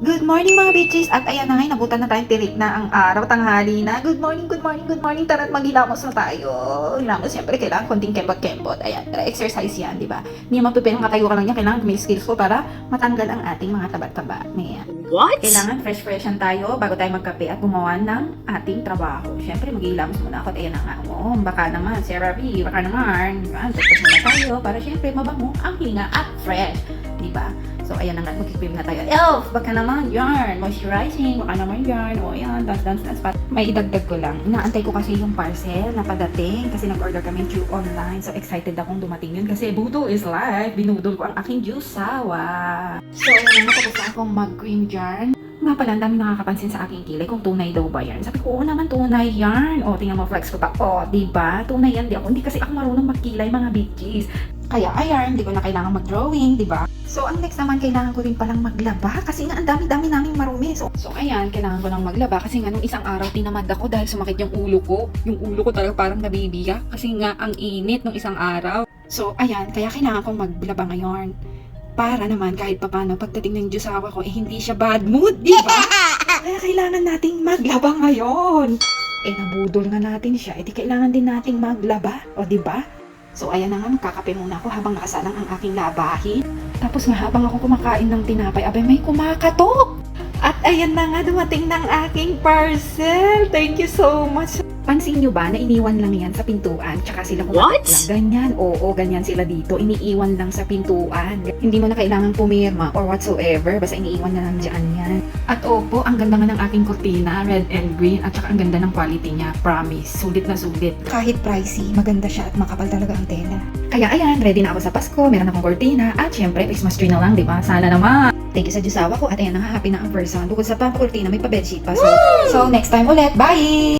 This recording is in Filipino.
Good morning mga bitches! At ayan na nga, nabutan na tayong tirik na ang araw, tanghali na. Good morning, good morning, good morning. Tara't maghilamos na tayo. Hilamos, siyempre, kailangan konting kembot-kembot. Ayan, tara, exercise yan, di ba? Hindi naman pipinang katayo ka lang yan. Kailangan may skills ko para matanggal ang ating mga taba-taba. Ayan. What? Kailangan fresh-freshan tayo bago tayo magkape at gumawa ng ating trabaho. Siyempre, maghihilamos muna ako at ayan na nga. Oh, baka naman, Sarah B, baka naman. Tapos muna tayo para siyempre mabango ang hinga at fresh. Ayan na nga, magkikrim na tayo. Elf, baka naman, yarn, moisturizing, baka naman yarn. O, ayan, dance, dance, dance. Pat. May idagdag ko lang. Inaantay ko kasi yung parcel na padating kasi nag-order kami due online. So, excited akong dumating yun kasi Budo is live. Binudol ko ang aking juisawa. So, ayan na tapos na akong mag-cream yarn. Nga pala, ang dami nakakapansin sa aking kilay kung tunay daw ba yan. Sabi ko, oo naman, tunay yarn. O, tingnan mo, flex ko pa. O, di ba? Tunay yan. Di ako, hindi kasi ako marunong magkilay, mga bitches. Kaya, ayan, hindi ko na kailangan mag-drawing, di ba? So, ang next naman, kailangan ko rin palang maglaba kasi nga ang dami-dami naming marumi. So, so, ayan, kailangan ko lang maglaba kasi nga nung isang araw tinamad ako dahil sumakit yung ulo ko. Yung ulo ko talaga parang nabibiyak kasi nga ang init nung isang araw. So, ayan, kaya kailangan kong maglaba ngayon. Para naman kahit papano pagdating ng Diyosawa ko, eh hindi siya bad mood, di ba? kaya kailangan nating maglaba ngayon. Eh, nabudol nga natin siya. Eh, di kailangan din nating maglaba. O, di ba? So, ayan na nga, magkakape muna ako habang nakasalang ang aking labahin. Tapos nga habang ako kumakain ng tinapay, abay may kumakatok! At ayan na nga, dumating ng aking parcel. Thank you so much. Pansin nyo ba na iniwan lang yan sa pintuan? Tsaka sila kumakain What? lang. Ganyan, oo, ganyan sila dito. Iniiwan lang sa pintuan. Hindi mo na kailangan pumirma or whatsoever. Basta iniiwan na lang dyan yan. At opo, ang ganda nga ng aking kurtina, red and green. At saka ang ganda ng quality niya. Promise, sulit na sulit. Kahit pricey, maganda siya at makapal talaga ang tela. Kaya ayan, ready na ako sa Pasko. Meron akong kurtina. At syempre, Christmas tree na lang, di ba? Sana naman. Thank you sa Diyosawa ko. At ayan na nga, happy na ang person. Bukod sa pampakurtina, may pa-bedsheet pa. So, so, next time ulit. Bye!